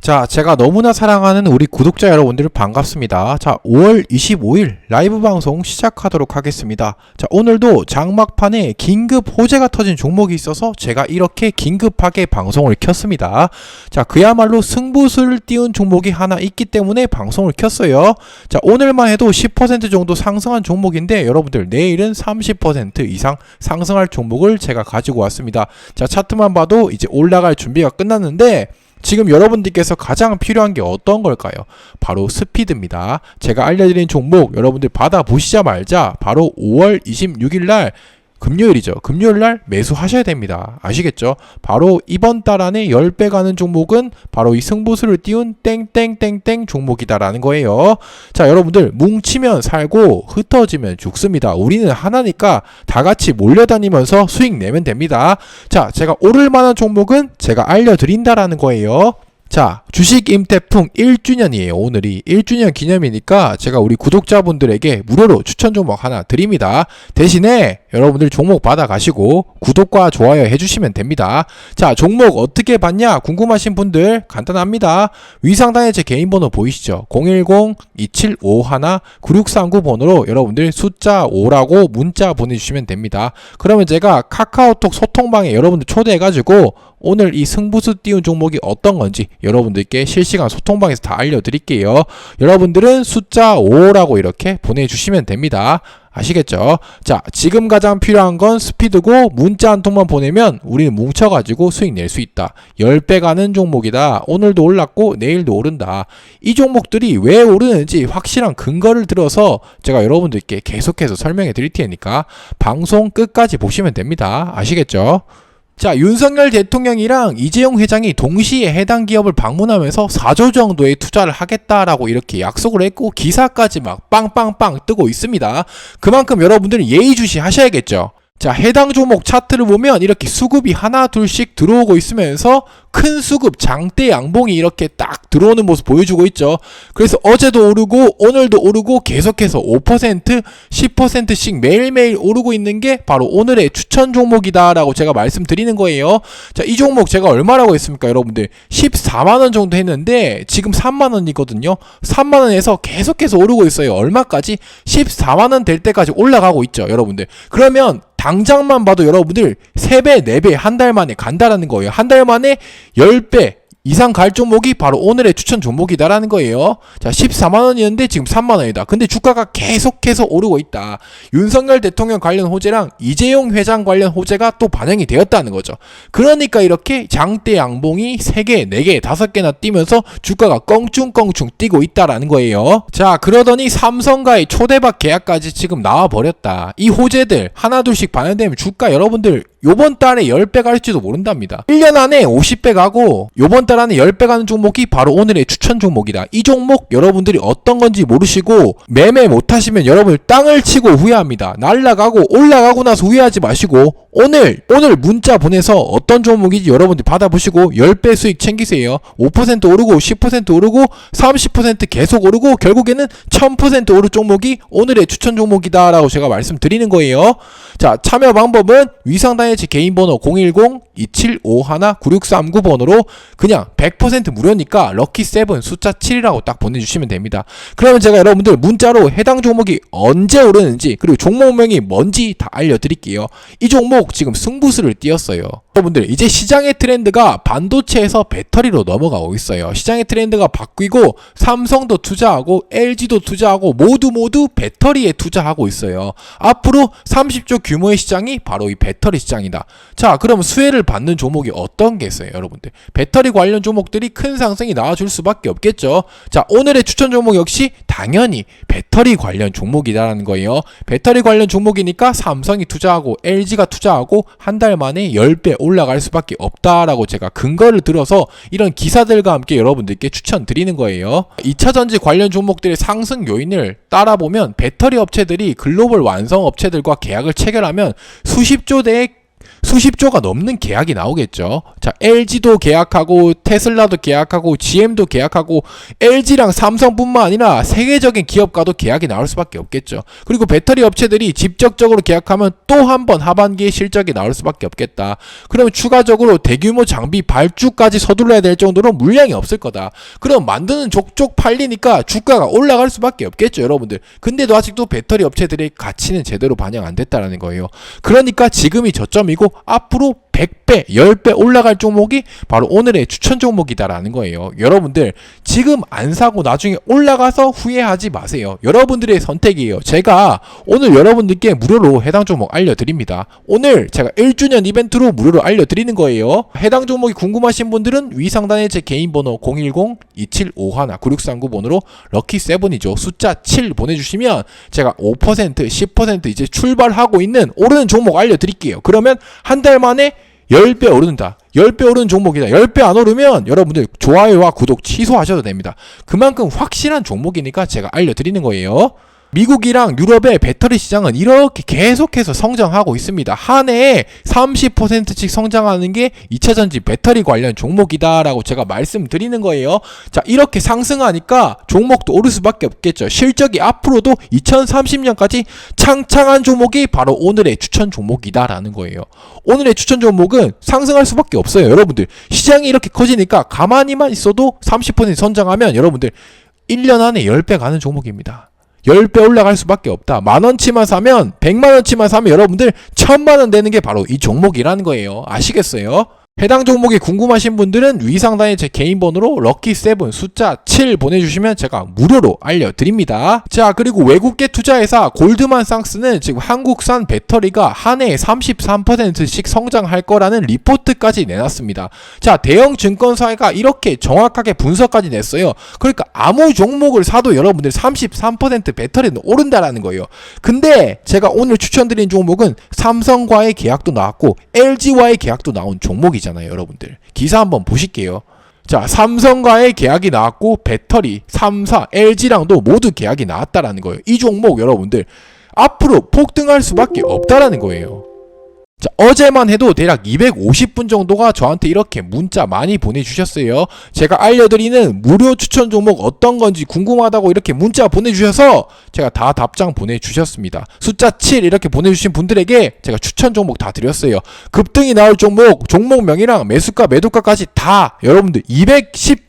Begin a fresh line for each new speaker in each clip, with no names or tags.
자, 제가 너무나 사랑하는 우리 구독자 여러분들 반갑습니다. 자, 5월 25일 라이브 방송 시작하도록 하겠습니다. 자, 오늘도 장막판에 긴급 호재가 터진 종목이 있어서 제가 이렇게 긴급하게 방송을 켰습니다. 자, 그야말로 승부수를 띄운 종목이 하나 있기 때문에 방송을 켰어요. 자, 오늘만 해도 10% 정도 상승한 종목인데 여러분들 내일은 30% 이상 상승할 종목을 제가 가지고 왔습니다. 자, 차트만 봐도 이제 올라갈 준비가 끝났는데 지금 여러분들께서 가장 필요한 게 어떤 걸까요? 바로 스피드입니다. 제가 알려드린 종목 여러분들 받아보시자마자 바로 5월 26일 날 금요일이죠. 금요일 날 매수하셔야 됩니다. 아시겠죠? 바로 이번 달 안에 10배 가는 종목은 바로 이 승부수를 띄운 땡땡땡땡 종목이다라는 거예요. 자, 여러분들 뭉치면 살고 흩어지면 죽습니다. 우리는 하나니까 다 같이 몰려다니면서 수익 내면 됩니다. 자, 제가 오를 만한 종목은 제가 알려드린다라는 거예요. 자, 주식 임태풍 1주년이에요. 오늘이 1주년 기념이니까 제가 우리 구독자분들에게 무료로 추천 종목 하나 드립니다. 대신에 여러분들 종목 받아 가시고 구독과 좋아요 해주시면 됩니다. 자, 종목 어떻게 받냐 궁금하신 분들 간단합니다. 위상단에 제 개인 번호 보이시죠? 010-2751-9639 번호로 여러분들 숫자 5라고 문자 보내주시면 됩니다. 그러면 제가 카카오톡 소통방에 여러분들 초대해가지고 오늘 이 승부수 띄운 종목이 어떤 건지 여러분들께 실시간 소통방에서 다 알려드릴게요. 여러분들은 숫자 5라고 이렇게 보내주시면 됩니다. 아시겠죠? 자, 지금 가장 필요한 건 스피드고 문자 한 통만 보내면 우리는 뭉쳐가지고 수익 낼 수 있다. 10배 가는 종목이다. 오늘도 올랐고 내일도 오른다. 이 종목들이 왜 오르는지 확실한 근거를 들어서 제가 여러분들께 계속해서 설명해 드릴 테니까 방송 끝까지 보시면 됩니다. 아시겠죠? 자, 윤석열 대통령이랑 이재용 회장이 동시에 해당 기업을 방문하면서 4조 정도의 투자를 하겠다라고 이렇게 약속을 했고 기사까지 막 빵빵빵 뜨고 있습니다. 그만큼 여러분들은 예의주시 하셔야겠죠. 자, 해당 종목 차트를 보면 이렇게 수급이 하나 둘씩 들어오고 있으면서 큰 수급 장대 양봉이 이렇게 딱 들어오는 모습 보여주고 있죠. 그래서 어제도 오르고 오늘도 오르고 계속해서 5% 10%씩 매일매일 오르고 있는 게 바로 오늘의 추천 종목이다라고 제가 말씀드리는 거예요. 자, 이 종목 제가 얼마라고 했습니까, 여러분들? 14만 원 정도 했는데 지금 3만 원이거든요. 3만 원에서 계속해서 오르고 있어요. 얼마까지? 14만 원 될 때까지 올라가고 있죠, 여러분들. 그러면 당장만 봐도 여러분들 3배, 4배 한 달 만에 간다라는 거예요. 한 달 만에 10배 이상 갈 종목이 바로 오늘의 추천 종목이다라는 거예요. 자, 14만 원이었는데 지금 3만 원이다. 근데 주가가 계속해서 오르고 있다. 윤석열 대통령 관련 호재랑 이재용 회장 관련 호재가 또 반영이 되었다는 거죠. 그러니까 이렇게 장대 양봉이 3개, 4개, 5개나 뛰면서 주가가 껑충껑충 뛰고 있다라는 거예요. 자, 그러더니 삼성과의 초대박 계약까지 지금 나와 버렸다. 이 호재들 하나 둘씩 반영되면 주가 여러분들 요번 달에 10배 갈지도 모른답니다. 1년 안에 50배 가고 요번 달 안에 10배 가는 종목이 바로 오늘의 추천 종목이다. 이 종목 여러분들이 어떤 건지 모르시고 매매 못 하시면 여러분 땅을 치고 후회합니다. 날라가고 올라가고 나서 후회하지 마시고 오늘 오늘 문자 보내서 어떤 종목인지 여러분들 받아보시고 10배 수익 챙기세요. 5% 오르고 10% 오르고 30% 계속 오르고 결국에는 1000% 오를 종목이 오늘의 추천 종목이다라고 제가 말씀드리는 거예요. 자, 참여 방법은 위상단 의 제 개인 번호 010-2751-9639번으로 그냥 100% 무료니까 럭키7 숫자 7이라고 딱 보내주시면 됩니다. 그러면 제가 여러분들 문자로 해당 종목이 언제 오르는지 그리고 종목명이 뭔지 다 알려드릴게요. 이 종목 지금 승부수를 띄었어요. 여러분들 이제 시장의 트렌드가 반도체에서 배터리로 넘어가고 있어요. 시장의 트렌드가 바뀌고 삼성도 투자하고 LG도 투자하고 모두 모두 배터리에 투자하고 있어요. 앞으로 30조 규모의 시장이 바로 이 배터리 시장이다. 자, 그럼 수혜를 받는 종목이 어떤 게 있어요, 여러분들? 배터리 관련 종목들이 큰 상승이 나와줄 수밖에 없겠죠. 자, 오늘의 추천 종목 역시 당연히 배터리 관련 종목이다라는 거예요. 배터리 관련 종목이니까 삼성이 투자하고 LG가 투자하고 한 달 만에 10배 올라갈 수밖에 없다라고 제가 근거를 들어서 이런 기사들과 함께 여러분들께 추천드리는 거예요. 2차 전지 관련 종목들의 상승 요인을 따라보면 배터리 업체들이 글로벌 완성 업체들과 계약을 체결하면 수십조 대의 수십조가 넘는 계약이 나오겠죠. 자, LG도 계약하고 테슬라도 계약하고 GM도 계약하고 LG랑 삼성뿐만 아니라 세계적인 기업과도 계약이 나올 수밖에 없겠죠. 그리고 배터리 업체들이 직접적으로 계약하면 또 한 번 하반기에 실적이 나올 수밖에 없겠다. 그러면 추가적으로 대규모 장비 발주까지 서둘러야 될 정도로 물량이 없을 거다. 그럼 만드는 족족 팔리니까 주가가 올라갈 수밖에 없겠죠, 여러분들. 근데도 아직도 배터리 업체들의 가치는 제대로 반영 안 됐다라는 거예요. 그러니까 지금이 저점이고 앞으로 100배, 10배 올라갈 종목이 바로 오늘의 추천 종목이다라는 거예요. 여러분들 지금 안 사고 나중에 올라가서 후회하지 마세요. 여러분들의 선택이에요. 제가 오늘 여러분들께 무료로 해당 종목 알려드립니다. 오늘 제가 1주년 이벤트로 무료로 알려드리는 거예요. 해당 종목이 궁금하신 분들은 위 상단에 제 개인 번호 010-2751-9639 번호로 럭키7이죠. 숫자 7 보내주시면 제가 5%, 10% 이제 출발하고 있는 오르는 종목 알려드릴게요. 그러면 한 달 만에 10배 오른다. 10배 오르는 종목이다. 10배 안 오르면 여러분들 좋아요와 구독 취소하셔도 됩니다. 그만큼 확실한 종목이니까 제가 알려드리는 거예요. 미국이랑 유럽의 배터리 시장은 이렇게 계속해서 성장하고 있습니다. 한 해에 30%씩 성장하는 게 2차 전지 배터리 관련 종목이다라고 제가 말씀드리는 거예요. 자, 이렇게 상승하니까 종목도 오를 수밖에 없겠죠. 실적이 앞으로도 2030년까지 창창한 종목이 바로 오늘의 추천 종목이다라는 거예요. 오늘의 추천 종목은 상승할 수밖에 없어요. 여러분들 시장이 이렇게 커지니까 가만히만 있어도 30% 성장하면 여러분들 1년 안에 10배 가는 종목입니다. 10배 올라갈 수밖에 없다. 만원치만 사면, 100만원치만 사면 여러분들 천만원 되는 게 바로 이 종목이라는 거예요. 아시겠어요? 해당 종목이 궁금하신 분들은 위 상단에 제 개인 번호로 럭키7 숫자 7 보내주시면 제가 무료로 알려드립니다. 자 그리고 외국계 투자회사 골드만상스는 지금 한국산 배터리가 한 해에 33%씩 성장할 거라는 리포트까지 내놨습니다. 자 대형 증권사가 이렇게 정확하게 분석까지 냈어요. 그러니까 아무 종목을 사도 여러분들 33% 배터리는 오른다라는 거예요. 근데 제가 오늘 추천드린 종목은 삼성과의 계약도 나왔고 LG와의 계약도 나온 종목이죠. 있잖아요, 여러분들. 기사 한번 보실게요. 자, 삼성과의 계약이 나왔고 배터리, 3사, LG랑도 모두 계약이 나왔다라는 거예요. 이 종목 여러분들 앞으로 폭등할 수밖에 없다라는 거예요. 자, 어제만 해도 대략 250분 정도가 저한테 이렇게 문자 많이 보내주셨어요. 제가 알려드리는 무료 추천 종목 어떤 건지 궁금하다고 이렇게 문자 보내주셔서 제가 다 답장 보내주셨습니다. 숫자 7 이렇게 보내주신 분들에게 제가 추천 종목 다 드렸어요. 급등이 나올 종목, 종목명이랑 매수가, 매도가까지 다 여러분들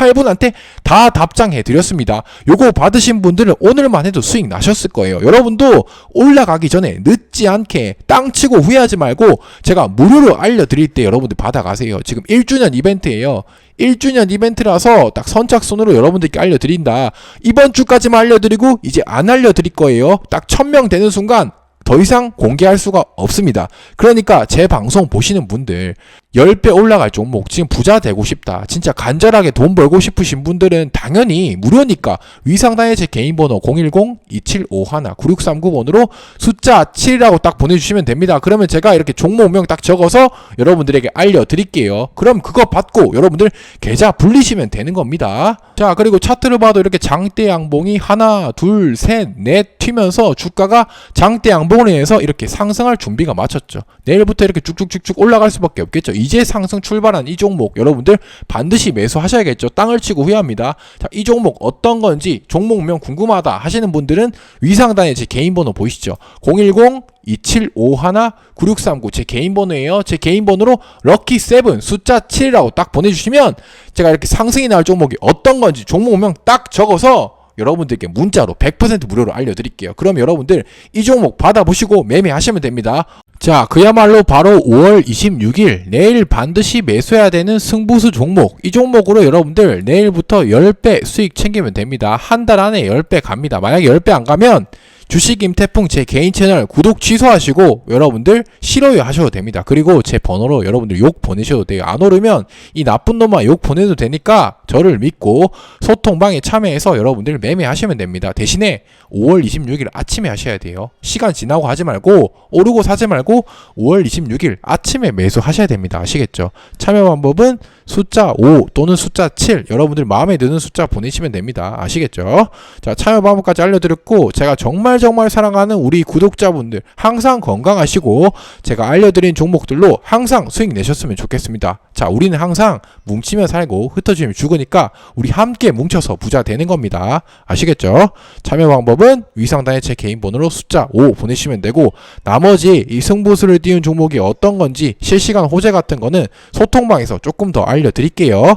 218분한테 다 답장해 드렸습니다. 요거 받으신 분들은 오늘만 해도 수익 나셨을 거예요. 여러분도 올라가기 전에 늦지 않게 땅 치고 후회하지 말고 제가 무료로 알려드릴 때 여러분들 받아가세요. 지금 1주년 이벤트예요. 1주년 이벤트라서 딱 선착순으로 여러분들께 알려드린다. 이번 주까지만 알려드리고 이제 안 알려드릴 거예요. 딱 1000명 되는 순간 더 이상 공개할 수가 없습니다. 그러니까 제 방송 보시는 분들 10배 올라갈 종목 지금 부자 되고 싶다. 진짜 간절하게 돈 벌고 싶으신 분들은 당연히 무료니까 위상단의 제 개인 번호 010-2751-9639번으로 숫자 7이라고 딱 보내주시면 됩니다. 그러면 제가 이렇게 종목명 딱 적어서 여러분들에게 알려드릴게요. 그럼 그거 받고 여러분들 계좌 불리시면 되는 겁니다. 자 그리고 차트를 봐도 이렇게 장대 양봉이 하나 둘 셋 넷 튀면서 주가가 장대 양봉으로 인해서 이렇게 상승할 준비가 마쳤죠. 내일부터 이렇게 쭉쭉쭉쭉 올라갈 수밖에 없겠죠. 이제 상승 출발한 이 종목 여러분들 반드시 매수하셔야겠죠. 땅을 치고 후회합니다. 자, 이 종목 어떤 건지 종목명 궁금하다 하시는 분들은 위상단에 제 개인 번호 보이시죠? 010 2751-9639 제 개인 번호예요. 제 개인 번호로 럭키7 숫자 7이라고 딱 보내주시면 제가 이렇게 상승이 나올 종목이 어떤 건지 종목명 딱 적어서 여러분들께 문자로 100% 무료로 알려드릴게요. 그럼 여러분들 이 종목 받아보시고 매매하시면 됩니다. 자, 그야말로 바로 5월 26일 내일 반드시 매수해야 되는 승부수 종목. 이 종목으로 여러분들 내일부터 10배 수익 챙기면 됩니다. 한 달 안에 10배 갑니다. 만약에 10배 안 가면 주식 임 태풍 제 개인 채널 구독 취소하시고 여러분들 싫어요 하셔도 됩니다. 그리고 제 번호로 여러분들 욕 보내셔도 돼요. 안 오르면 이 나쁜 놈만 욕 보내도 되니까 저를 믿고 소통방에 참여해서 여러분들 매매하시면 됩니다. 대신에 5월 26일 아침에 하셔야 돼요. 시간 지나고 하지 말고 오르고 사지 말고 5월 26일 아침에 매수하셔야 됩니다. 아시겠죠? 참여 방법은 숫자 5 또는 숫자 7 여러분들 마음에 드는 숫자 보내시면 됩니다. 아시겠죠? 자 참여 방법까지 알려드렸고 제가 정말 정말 사랑하는 우리 구독자분들 항상 건강하시고 제가 알려드린 종목들로 항상 수익 내셨으면 좋겠습니다. 자, 우리는 항상 뭉치면 살고 흩어지면 죽으니까 우리 함께 뭉쳐서 부자 되는 겁니다. 아시겠죠? 참여 방법은 위상단의 제 개인 번호로 숫자 5 보내시면 되고 나머지 이 승부수를 띄운 종목이 어떤 건지 실시간 호재 같은 거는 소통방에서 조금 더 알려드릴게요.